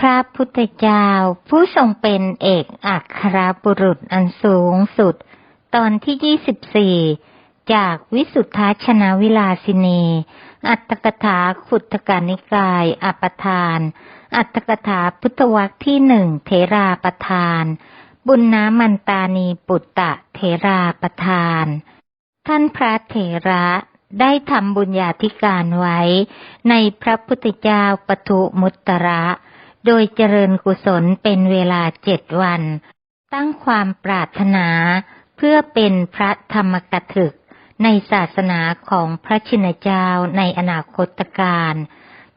พระพุทธเจ้า ผู้ทรงเป็นเอกอัครบุรุษอันสูงสุด ตอนที่24จากวิสุทธาชนะวิลาสินี อัตถกถาขุตกานิกาย อปทาน อัตถกถาพุทธวักที่หนึ่งเทราประทาน บุญนามันตานีปุตตะเทราประทาน ท่านพระเถระได้ทำบุญญาธิการไว้ ในพระพุทธเจ้าปทุมุตตระ โดยเจริญกุศลเป็นเวลาเจ็ดวัน ตั้งความปรารถนาเพื่อเป็นพระธรรมกถึก ในศาสนาของพระชินเจ้าในอนาคตการ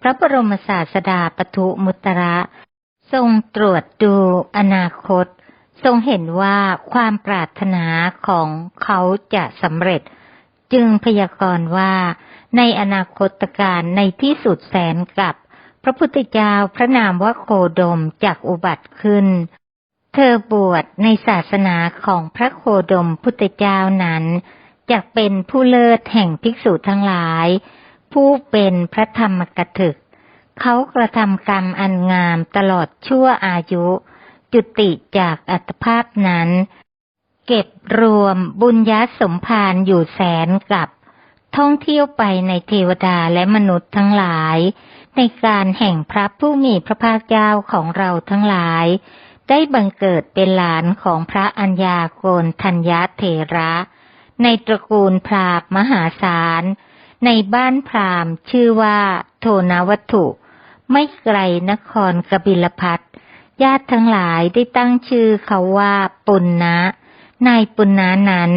พระบรมศาสดาปทุมุตตระ ทรงตรวจดูอนาคต ทรงเห็นว่าความปรารถนาของเขาจะสำเร็จ จึงพยากรณ์ว่าในอนาคตการในที่สุดแสนกับ พระพุทธเจ้าพระนามว่าโคดมจากอุบัติขึ้น เธอบวชในศาสนาของพระโคดมพุทธเจ้านั้นจะเป็นผู้เลิศแห่งภิกษุทั้งหลาย ผู้เป็นพระธรรมกถึก เขากระทำกรรมอันงามตลอดชั่วอายุ จุติจากอัตภาพนั้น เก็บรวมบุญญาสมภารอยู่แสนกับ ท่องเที่ยวไปในเทวดาและมนุษย์ทั้งหลาย ในการแห่งพระผู้มีพระภาคเจ้าของเราทั้งหลาย ได้บังเกิดเป็นหลานของพระอัญญาโกนทัญญาเถระ ในตระกูลพราหมณ์มหาศาล ในบ้านพราหมณ์ชื่อว่าโทนาวัตถุ ไม่ไกลนครกบิลพัทญาติทั้งหลายได้ตั้งชื่อเขาว่าปุณณะนายปุณณะนั้น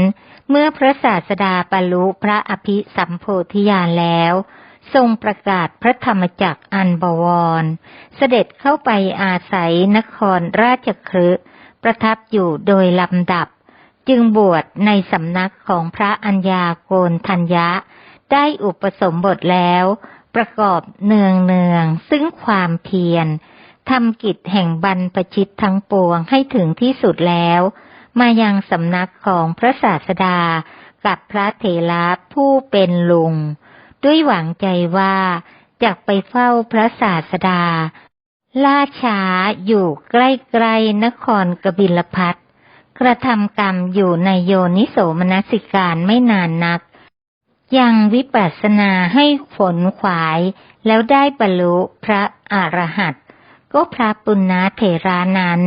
เมื่อพระศาสดาบรรลุพระอภิสัมโพธิญาณแล้ว ทรงประกาศพระธรรมจักรอันบวร เสด็จเข้าไปอาศัยนครราชคฤห์ประทับอยู่โดยลำดับ จึงบวชในสำนักของพระอัญญาโกนทัญญะ ได้อุปสมบทแล้ว ประกอบเนืองเนืองซึ่งความเพียรทำกิจแห่งบรรพชิตทั้งปวงให้ถึงที่สุดแล้ว มายังสำนักของพระศาสดากับพระเถระผู้เป็นลุง ด้วยหวังใจว่าจะไปเฝ้าพระศาสดา ล่าช้าอยู่ใกล้ๆนครกบิลพัทกระทำกรรมอยู่ในโยนิโสมนสิการไม่นานนัก ยังวิปัสสนาให้ผลขวายแล้วได้บรรลุพระอรหันตก็พระปุณณเถรานั้น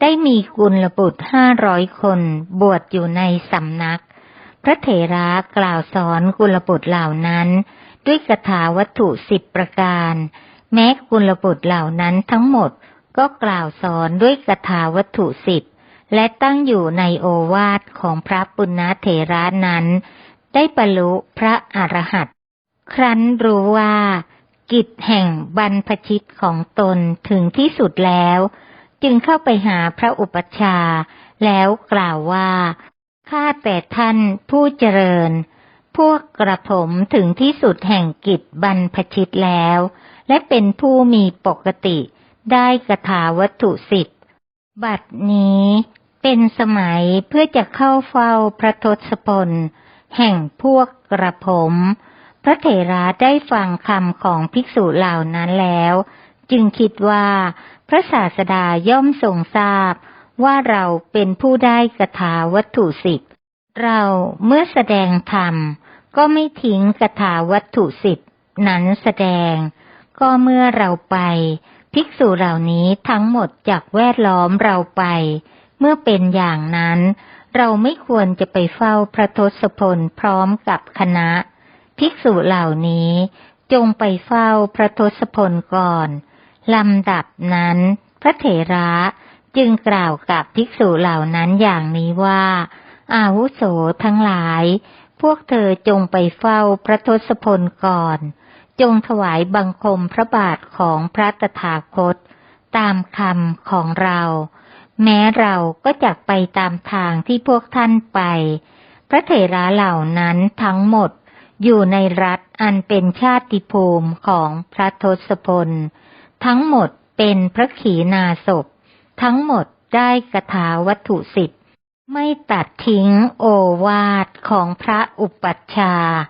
ได้มีกุลบุตรห้าร้อยคนบวชอยู่ในสำนัก พระเถระกล่าวสอนกุลบุตรเหล่านั้น ด้วยคาถาวัตถุสิบประการ แม้กุลบุตรเหล่านั้นทั้งหมดก็กล่าวสอนด้วยคาถาวัตถุสิบและตั้งอยู่ในโอวาทของพระปุณณเถระนั้น ได้บรรลุพระอรหันต์ครั้นรู้ว่า กิจแห่งบรรพชิตของตนถึงที่สุดแล้ว จึงเข้าไปหาพระอุปัชฌาย์แล้วกล่าวว่า ข้าแต่ท่านผู้เจริญ พวกกระผมถึงที่สุดแห่งกิจบรรพชิตแล้ว และเป็นผู้มีปกติได้กระถาวัตถุสิบบัดนี้เป็นสมัยเพื่อจะเข้าเฝ้าพระทศพล แห่งพวกกระผม พระเถระได้ฟังคำของภิกษุเหล่านั้นแล้ว จึงคิดว่าพระศาสดาย่อมทรงทราบ ว่าเราเป็นผู้ได้กระถาวัตถุสิบ เราเมื่อแสดงธรรม ก็ไม่ทิ้งกระถาวัตถุสิบนั้นแสดง ก็เมื่อเราไป ภิกษุเหล่านี้ทั้งหมดจากแวดล้อมเราไป เมื่อเป็นอย่างนั้น เราไม่ควรจะไปเฝ้าพระทศพลพร้อมกับคณะ ภิกษุเหล่านี้จงไปเฝ้าพระทศพลก่อน ลำดับนั้น พระเถระ จึงกล่าวกับภิกษุเหล่านั้นอย่างนี้ว่า อาวุโสทั้งหลาย พวกเธอจงไปเฝ้าพระทศพลก่อน จงถวายบังคมพระบาทของพระตถาคต ตามคำของเรา แม้เราก็จะไปตามทางที่พวกท่านไป พระเถระเหล่านั้นทั้งหมดอยู่ในรัฐอันเป็นชาติภูมิของพระทศพล ทั้งหมดเป็นพระขีณาสพ ทั้งหมดได้กถาวัตถุสิบไม่ตัดทิ้งโอวาทของพระอุปัชฌาย์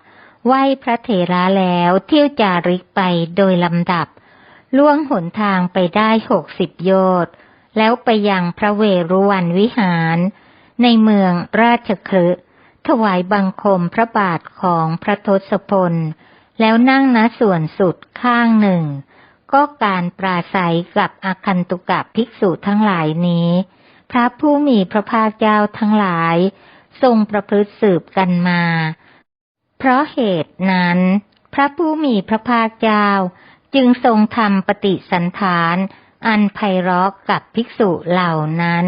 ไหวพระเถระแล้วเที่ยวจาริกไปโดยลำดับ ล่วงหนทางไปได้หกสิบโยชน์แล้วไปยังพระเวรุวันวิหาร ในเมืองราชคลึถวายบังคมพระบาทของพระทศพล แล้วนั่งณส่วนสุดข้างหนึ่ง ก็การปราศัยกับอาคันตุกะภิกษุทั้งหลายนี้ พระผู้มีพระภาคเจ้าทั้งหลาย ทรงประพฤติสืบกันมา เพราะเหตุนั้น พระผู้มีพระภาคเจ้า จึงทรงทำปฏิสันฐาน อันไพเราะกับภิกษุเหล่านั้น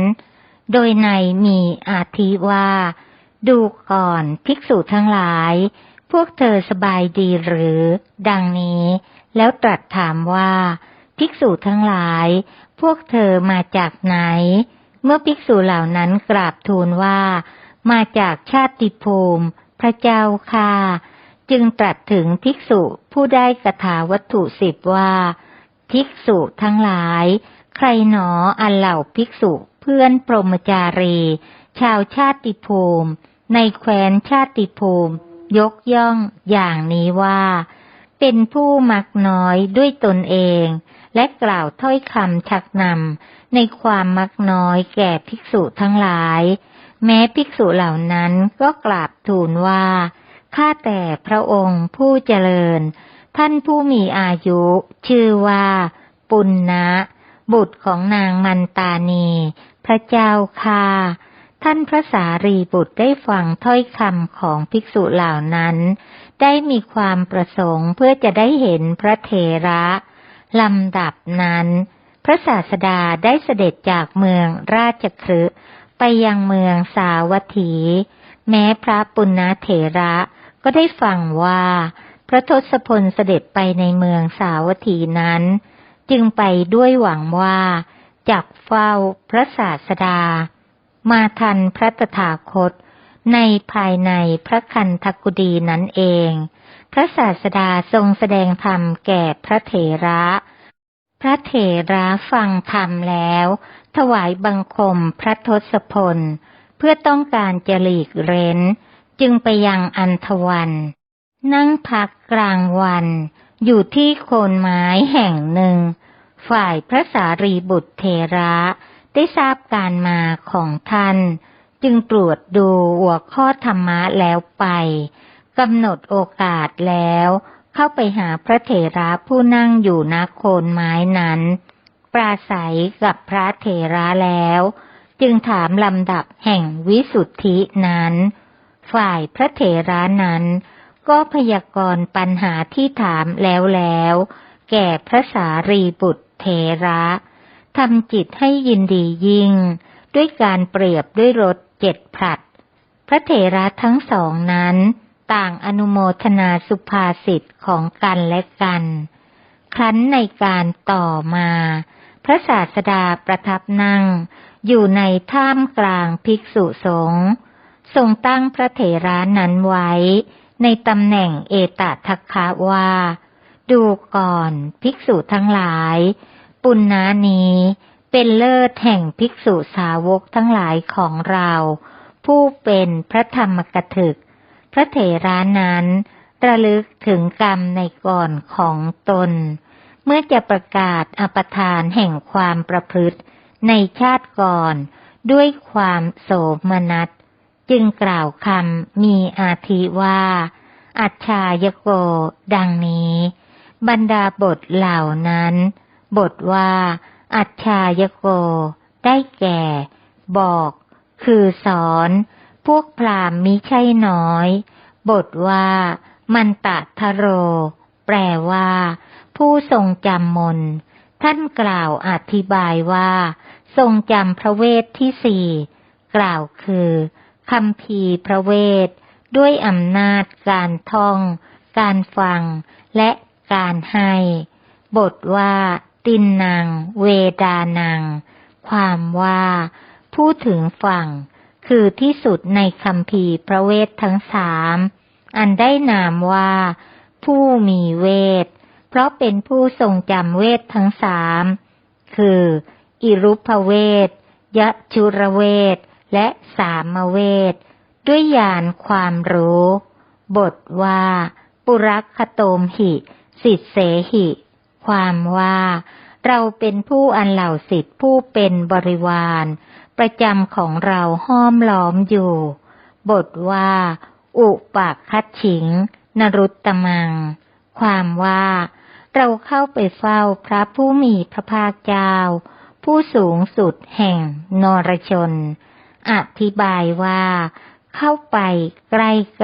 โดยในมีอาทิว่า ดูก่อนภิกษุทั้งหลาย พวกเธอสบายดีหรือ ดังนี้ แล้วตรัสถามว่า ภิกษุทั้งหลาย พวกเธอมาจากไหน เมื่อภิกษุเหล่านั้นกราบทูลว่า มาจากชาติภูมิ พระเจ้าค่ะ จึงตรัสถึงภิกษุผู้ได้กระถาวัตถุสิบว่า ภิกษุทั้งหลาย ใครหนออันเหล่าภิกษุเพื่อนพรหมจารี ชาวชาติภูมิ ในแคว้นชาติภูมิ ยกย่องอย่างนี้ว่า เป็นผู้มักน้อยด้วยตนเอง และกล่าวถ้อยคำชักนำในความมักน้อยแก่ภิกษุทั้งหลาย แม้ภิกษุเหล่านั้นก็กราบทูลว่า ข้าแต่พระองค์ผู้เจริญ ท่านผู้มีอายุ ชื่อว่า ปุณณะบุตรของนางมันตานี พระเจ้าค่ะ ท่านพระสารีบุตรได้ฟังถ้อยคำของภิกษุเหล่านั้น ได้มีความประสงค์เพื่อจะได้เห็นพระเถระลำดับนั้น พระศาสดาได้เสด็จจากเมืองราชคฤห์ไปยังเมืองสาวัตถี แม้พระปุณณเถระก็ได้ฟังว่า พระทศพลเสด็จไปในเมืองสาวัตถีนั้น จึงไปด้วยหวังว่าจักเฝ้าพระศาสดา มาทันพระตถาคต ในภายในพระคันธกุดีนั้นเอง พระศาสดาทรงแสดงธรรมแก่พระเถระ พระเถระฟังธรรมแล้ว ถวายบังคมพระทศพล เพื่อต้องการจะหลีกเร้น จึงไปยังอันทวัน นั่งพักกลางวัน อยู่ที่โคนไม้แห่งหนึ่ง ฝ่ายพระสารีบุตรเทระ ได้ทราบการมาของท่าน จึงตรวจดูหัวข้อธรรมะแล้วไปกำหนดโอกาสแล้ว เข้าไปหาพระเถระผู้นั่งอยู่ณโคนไม้นั้น ปราศัยกับพระเถระแล้ว จึงถามลำดับแห่งวิสุทธินั้น ฝ่ายพระเถระนั้น ก็พยากรณ์ปัญหาที่ถามแล้วแล้ว แก่พระสารีบุตรเทระ ทำจิตให้ยินดียิ่ง ด้วยการเปรียบด้วยรถเจ็ดผลัด พระเถระทั้งสองนั้น ต่างอนุโมทนาสุภาษิตของกันและกัน ครั้นในการต่อมา พระศาสดาประทับนั่ง อยู่ในท่ามกลางภิกษุสงฆ์ทรงตั้งพระเถระนั้นไว้ ในตำแหน่งเอตทัคคะว่า ดูก่อนภิกษุทั้งหลาย ปุณณานี้ เป็นเลิศแห่งภิกษุสาวกทั้งหลายของเรา ผู้เป็นพระธรรมกถึก พระเถรานั้น ระลึกถึงกรรมในก่อนของตน เมื่อจะประกาศอปทานแห่งความประพฤติ ในชาติก่อนด้วยความโสมนัส จึงกล่าวคำมีอาทิว่า อัจฉายโก ดังนี้ บรรดาบทเหล่านั้น บทว่า อัจฉายโก ได้แก่ บอก คือสอน พวกพรามมิใช่น้อย บทว่า มันตะทโร แปลว่า ผู้ทรงจำมน ท่านกล่าวอธิบายว่า ทรงจำพระเวทที่สี่กล่าวคือคำพีพระเวท ด้วยอำนาจการท่อง การฟัง และการให้ บทว่า ตินนาง เวดานัง ความว่าพูดถึงฝั่ง คือที่สุดในคำพีพระเวททั้งสาม อันได้นามว่า ผู้มีเวท เพราะเป็นผู้ทรงจำเวททั้งสาม คือ อิรุปเวทยะชุระเวท และสามเวท ด้วยญาณความรู้ บทว่า ปุรักขโตมหิ สิทเสหิ ความว่า เราเป็นผู้อันเหล่าสิทธิผู้เป็นบริวาร ประจำของเราห้อมล้อมอยู่ บทว่า อุปากคัดฉิง นรุตตมัง ความว่า เราเข้าไปเฝ้าพระผู้มีพระภาคเจ้า ผู้สูงสุดแห่งนรชน อธิบายว่า เข้าไปใก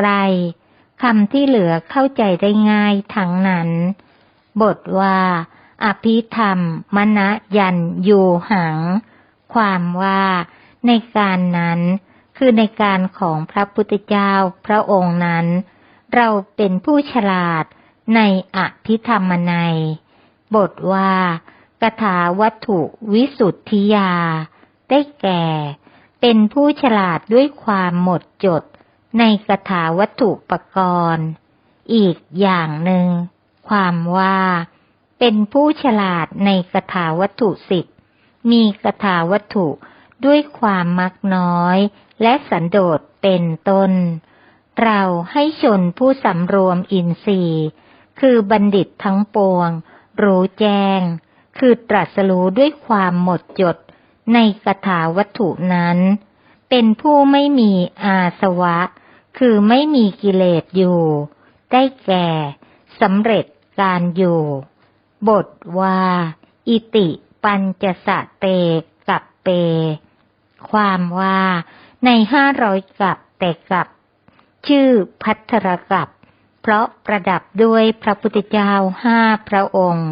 ล้ๆคำที่เหลือเข้าใจได้ง่ายทั้งนั้น บทว่า อภิธรรม มณยันยูหัง ความว่า ในการนั้น คือในการของพระพุทธเจ้าพระองค์นั้น เราเป็นผู้ฉลาดในอภิธรรมในบทว่ากถาวัตถุวิสุทธิยา ได้แก่ เป็นผู้ฉลาดด้วยความหมดจดในกถาวัตถุปกรณ์ อีกอย่างหนึ่ง ความว่า เป็นผู้ฉลาดในกถาวัตถุสิบมีกถาวัตถุด้วยความมักน้อย และสันโดษเป็นต้น เราให้ชนผู้สำรวมอินทรีย์ คือบัณฑิตทั้งปวง รู้แจ้ง คือตรัสรู้ด้วยความหมดจดในกถาวัตถุนั้น เป็นผู้ไม่มีอาสวะ คือไม่มีกิเลสอยู่ ได้แก่สำเร็จ การอยู่ บทว่า อิติปัญจสะเตกับเป ความว่าในห้าร้อยกับแต่กับ ชื่อพัทรกับ เพราะประดับด้วยพระพุทธเจ้าห้าพระองค์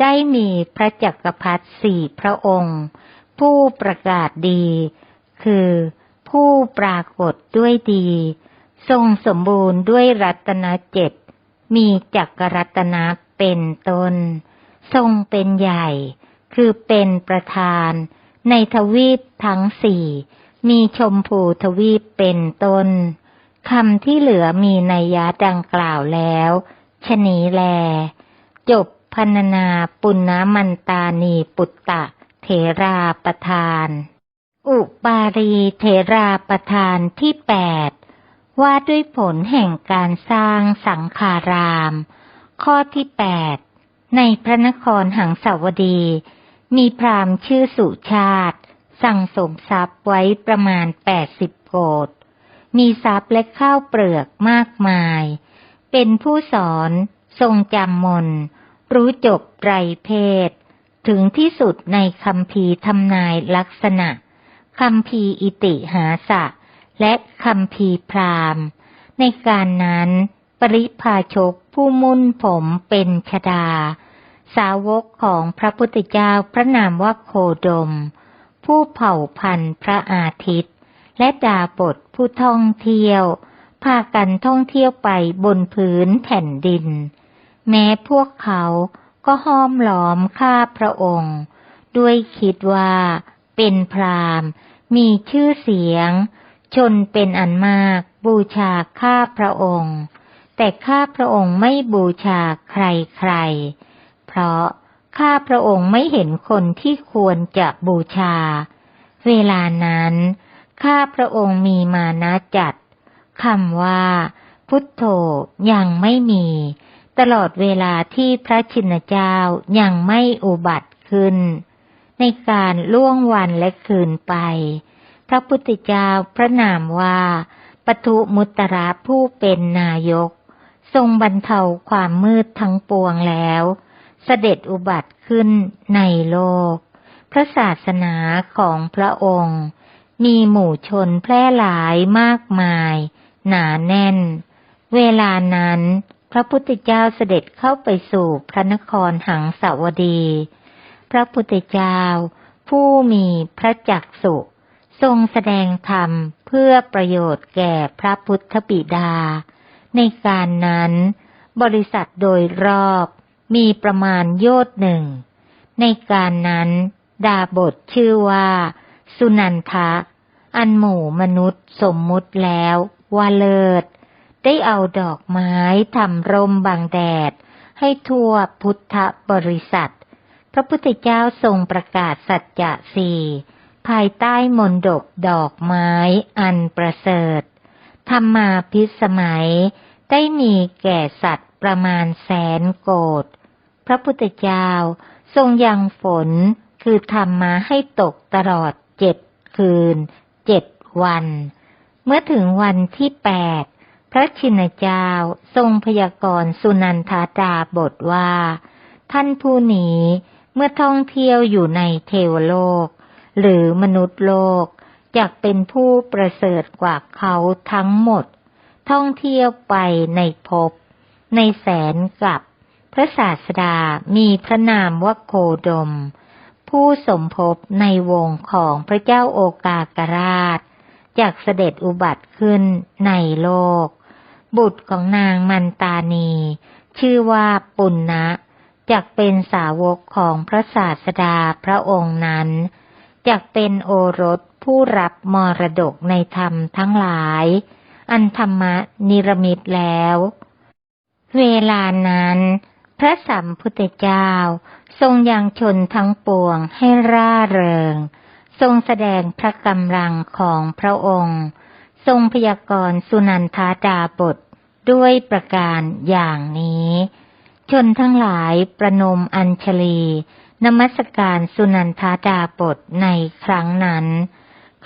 ได้มีพระจักรพรรดิสี่พระองค์ ผู้ประกาศดี คือผู้ปรากฏด้วยดี ทรงสมบูรณ์ด้วยรัตนเจ็ด มีจักรรัตนะเป็นต้น ทรงเป็นใหญ่ คือเป็นประธาน ในทวีปทั้งสี่ มีชมพูทวีปเป็นต้นคำที่เหลือมีนัยยะดังกล่าวแล้วชนีแล จบพันนาปุณณมันตานีปุตตะ เถราประทาน อุปารีเถราประทานที่แปด ว่าด้วยผลแห่งการสร้างสังขาราม ข้อที่แปดในพระนครหังสาวดี มีพราหมณ์ชื่อสุชาติ สั่งสมทรัพย์ไว้ประมาณแปดสิบโกดมีทรัพย์และข้าวเปลือกมากมาย เป็นผู้สอนทรงจำมน รู้จบไตรเพศ ถึงที่สุดในคำพีทำนายลักษณะคำพีอิติหาสะ และคำพีพรามในการนั้น ปริพาชกผู้มุ่นผมเป็นชดา สาวกของพระพุทธเจ้าพระนามว่าโคดม ผู้เผ่าพันธุ์พระอาทิตย์ และดาบทผู้ท่องเที่ยว พากันท่องเที่ยวไปบนพื้นแผ่นดิน แม้พวกเขาก็ห้อมล้อมข้าพระองค์ ด้วยคิดว่าเป็นพรามมีชื่อเสียง ชนเป็นอันมากบูชาข้าพระองค์ แต่ข้าพระองค์ไม่บูชาใครๆเพราะข้าพระองค์ไม่เห็นคนที่ควรจะบูชา เวลานั้น ข้าพระองค์มีมานะจัดคำว่า พุทโธยังไม่มี ตลอดเวลาที่พระชินเจ้ายังไม่อุบัติขึ้น ในการล่วงวันและคืนไป พระพุทธเจ้าพระนามว่าปทุมุตระผู้เป็นนายก ทรงบรรเทาความมืดทั้งปวงแล้ว เสด็จอุบัติขึ้นในโลก พระศาสนาของพระองค์ มีหมู่ชนแพร่หลายมากมาย หนาแน่น เวลานั้น พระพุทธเจ้าเสด็จเข้าไปสู่พระนครหังสาวดี พระพุทธเจ้า ผู้มีพระจักสุ ทรงแสดงธรรมเพื่อประโยชน์แก่พระพุทธบิดา ในการนั้น บริษัทโดยรอบมีประมาณโยชน์หนึ่ง ในการนั้น ดาบทชื่อว่า สุนันทะ อันหมู่มนุษย์สมมุติแล้วว่าเลิศ ได้เอาดอกไม้ทำร่มบางแดด ให้ทั่วพุทธบริษัท พระพุทธเจ้าทรงประกาศสัจจะสี่ ภายใต้มนดบดอกไม้อันประเสริฐ ธรรมาพิสมัย ได้มีแก่สัตว์ประมาณแสนโกดพระพุทธเจ้าทรงยังฝนคือทำมาให้ตกตลอดเจ็ดคืนเจ็ดวัน เมื่อถึงวันที่แปดพระชินเจ้าทรงพยากรณ์สุนันทาดาบทว่า ท่านผู้นี้เมื่อท่องเที่ยวอยู่ในเทวโลก หรือมนุษย์โลกจกเป็นผู้ประเสริฐกว่าเขาทั้งหมด ท่องเที่ยวไปในภพ ในแสนกับ พระศาสดามีพระนามว่าโคดม ผู้สมภพในวงของพระเจ้าโอกากราชจากเสด็จอุบัติขึ้นในโลก บุตรของนางมันตานี ชื่อว่าปุณณะจากเป็นสาวกของพระศาสดาพระองค์นั้น จากเป็นโอรสผู้รับมรดกในธรรมทั้งหลาย อันธรรมะนิรมิตแล้ว เวลานั้น พระสัมพุทธเจ้า ทรงยังชนทั้งปวงให้ร่าเริง ทรงแสดงพระกำลังของพระองค์ ทรงพยากรณ์สุนันทาดาบทด้วยประการอย่างนี้ ชนทั้งหลายประนมอัญชลี นมัสการสุนันทาดาบทในครั้งนั้น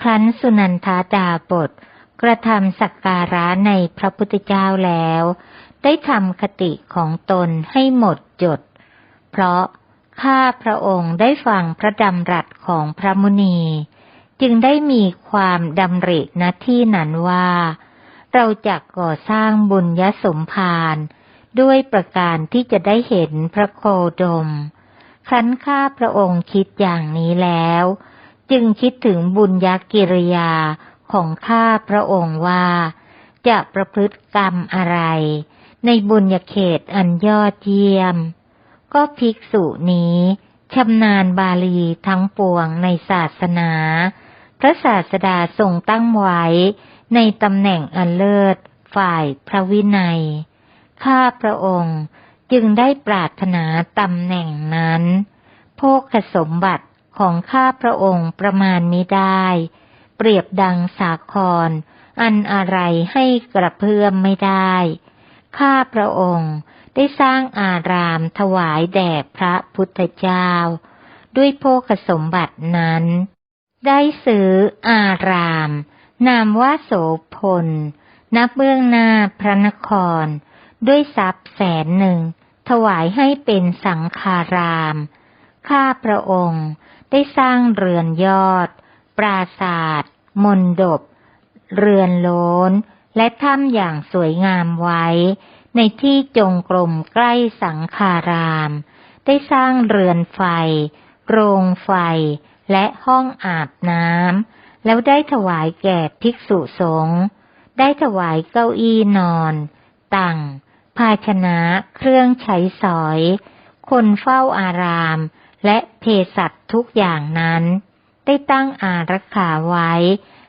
ครั้นสุนันทาดาบทกระทำสักการะในพระพุทธเจ้าแล้ว ได้ทำคติของตนให้หมดจด เพราะข้าพระองค์ได้ฟังพระดำรัสของพระมุนี จึงได้มีความดำริณที่นั้นว่า เราจะก่อสร้างบุญยสมภารด้วยประการที่จะได้เห็นพระโคดม ครั้นข้าพระองค์คิดอย่างนี้แล้ว จึงคิดถึงบุญญากิริยาของข้าพระองค์ว่า จะประพฤติกรรมอะไร ในบุญญาเขตอันยอดเยี่ยม ก็ภิกษุนี้ชำนาญบาลีทั้งปวงในศาสนา พระศาสดาทรงตั้งไว้ในตำแหน่งอันเลิศฝ่ายพระวินัย ข้าพระองค์ จึงได้ปรารถนาตำแหน่งนั้น โภคสมบัติของข้าพระองค์ประมาณมิได้ เปรียบดังสาคร อันอะไรให้กระเพื่อมไม่ได้ ข้าพระองค์ได้สร้างอารามถวายแด่พระพุทธเจ้า ด้วยโภคสมบัตินั้น ได้ซื้ออาราม นามว่าโสพลนับเบื้องหน้าพระนคร ด้วยทรัพย์แสนหนึ่ง ถวายให้เป็นสังฆาราม ข้าพระองค์ได้สร้างเรือนยอด ปราศาสตร์มนดบ เรือนโลนและถ้ำอย่างสวยงามไว้ ในที่จงกรมใกล้สังคาราม ได้สร้างเรือนไฟ โรงไฟ และห้องอาบน้ำ แล้วได้ถวายแก่ภิกษุสงฆ์ ได้ถวายเก้าอี้นอน ตัง ภาชนะ เครื่องใช้สอย คนเฝ้าอาราม และเภสัชทุกอย่างนั้น ได้ตั้งอารักขาไว้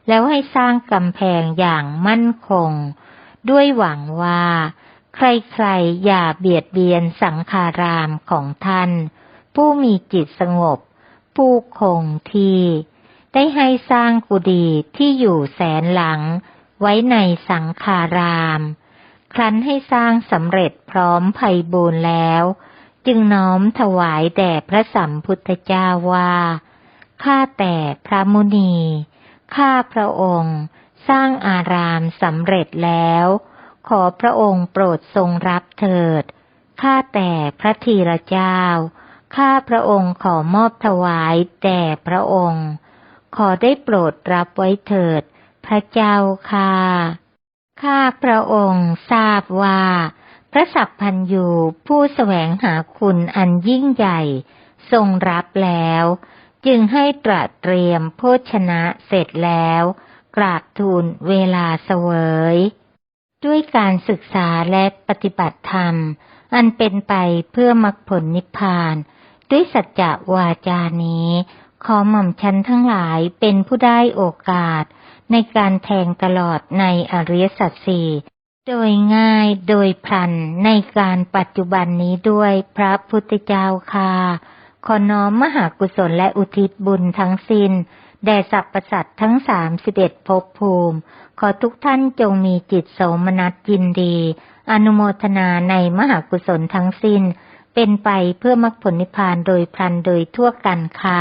แล้วให้สร้างกำแพงอย่างมั่นคง ด้วยหวังว่า ใครๆอย่าเบียดเบียนสังขารามของท่าน ผู้มีจิตสงบ ผู้คงที่ ได้ให้สร้างกุฏิที่อยู่แสนหลัง ไว้ในสังขาราม ครั้นให้สร้างสำเร็จพร้อมภัยบูรแล้ว จึงน้อมถวายแด่พระสัมพุทธเจ้าว่าข้าแต่พระมุนีข้าพระองค์ สร้างอารามสำเร็จแล้ว ขอพระองค์โปรดทรงรับเถิดข้าแต่พระธีรเจ้าข้าพระองค์ขอมอบถวายแด่พระองค์ ขอได้โปรดรับไว้เถิด พระเจ้าค่ะ ข้าพระองค์ทราบว่า พระสัพพันยูผู้แสวงหาคุณอันยิ่งใหญ่ ทรงรับแล้ว จึงให้ตรัสเตรียมโภชนะเสร็จแล้ว กราบทูลเวลาเสวย ด้วยการศึกษาและปฏิบัติธรรม อันเป็นไปเพื่อมรรคผลนิพพาน ด้วยสัจจะวาจานี้ ขอหม่อมชันทั้งหลายเป็นผู้ได้โอกาส ในการแทงตลอดในอริยสัจสี่โดยง่ายโดยพลันในการปัจจุบันนี้ด้วยพระพุทธเจ้าค่ะขอน้อมมหากุศลและอุทิศบุญทั้งสิน้นแด่สรรพสัตว์ทั้งสามสิบเอ็ดภพภูมิ ขอทุกท่านจงมีจิตโสมนัสยินดี อนุโมทนาในมหากุศลทั้งสิ้น เป็นไปเพื่อมรรคผลนิพพานโดยพลันโดยทั่วกันค่ะ